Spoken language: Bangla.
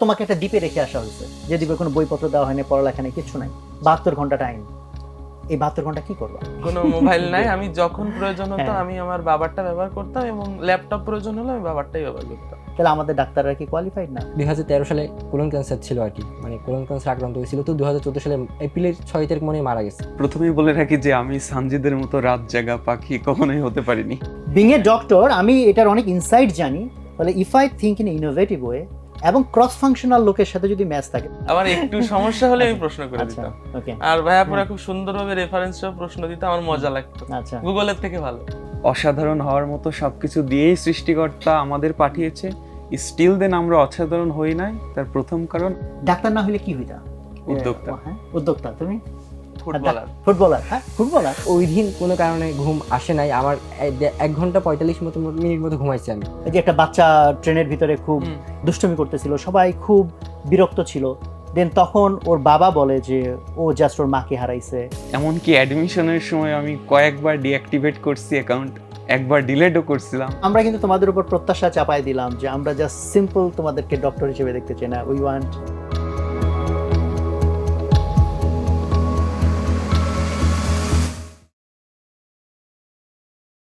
তোমাকে একটা দ্বীপে রেখে আসা হয়েছে যে দ্বীপে কোনো বইপত্র দেওয়া হয়নি পড়ালেখা নেই কিছু নাই। বাহাত্তর ঘণ্টা টাইম এই বাহাত্তর ঘণ্টা কি করবা? কোনো মোবাইল নাই আমি যখন প্রয়োজন হতো হ্যাঁ। আমি আমার বাবারটা ব্যবহার করতাম এবং ল্যাপটপ প্রয়োজন হলে আমি বাবারটাই ব্যবহার করতাম। তাহলে আমাদের ডাক্তাররা কি কোয়ালিফাইড না? দুই হাজার তেরো সালে কোলন ক্যান্সার ছিল আর কি। মানে কোলন ক্যান্সার আক্রান্ত হয়েছিল তো দু হাজার চোদ্দ সালে এপ্রিলের ছয় তারিখ মনে মারা গেছে। প্রথমেই বলে রাখি যে আমি সানজিদের মতো রাত জাগা পাখি কখনোই হতে পারিনি। বিং এ ডক্টর আমি এটার অনেক ইনসাইট জানি। তাহলে if I think in innovative way এবং ক্রস ফাংশনাল লোকের সাথে যদি ম্যাচ থাকে। আমার একটু সমস্যা হলে আমি প্রশ্ন করে আচ্ছা দিতাম। ওকে আর ভাইয়া পুরা খুব সুন্দরভাবে রেফারেন্স সহ প্রশ্ন দিতে আমার মজা লাগতো। আচ্ছা। গুগলের থেকে ভালো। অসাধারণ হওয়ার মতো সবকিছু দিয়েই সৃষ্টিকর্তা আমাদের পাঠিয়েছে। স্টিল দেন আমরা অসাধারণ হই নাই তার প্রথম কারণ ডাক্তার না হলে কি হইতা? উদ্যোক্তা। হ্যাঁ উদ্যোক্তা। তুমি? ফুটবলার। ফুটবলার হ্যাঁ? ফুটবলার? ওই দিন কোনো কারণে ঘুম আসে নাই। আমার এক ঘণ্টা পঁয়তাল্লিশ মতো মিনিট মতো ঘুমাইছি আমি। যে একটা বাচ্চা ট্রেনের ভিতরে খুব দুষ্টমি করতেছিল সবাই খুব বিরক্ত ছিল। দেন তখন ওর বাবা বলে যে ও জাস্ট ওর মাকে হারাইছে। এমনকি অ্যাডমিশনের সময় আমি কয়েকবার ডিঅ্যাক্টিভেট করছি অ্যাকাউন্ট একবার ডিলেটও করছিলাম। আমরা কিন্তু তোমাদের উপর প্রত্যাশা চাপাই দিলাম যে আমরা জাস্ট সিম্পল তোমাদেরকে ডক্টর হিসেবে দেখতে চাই না। We want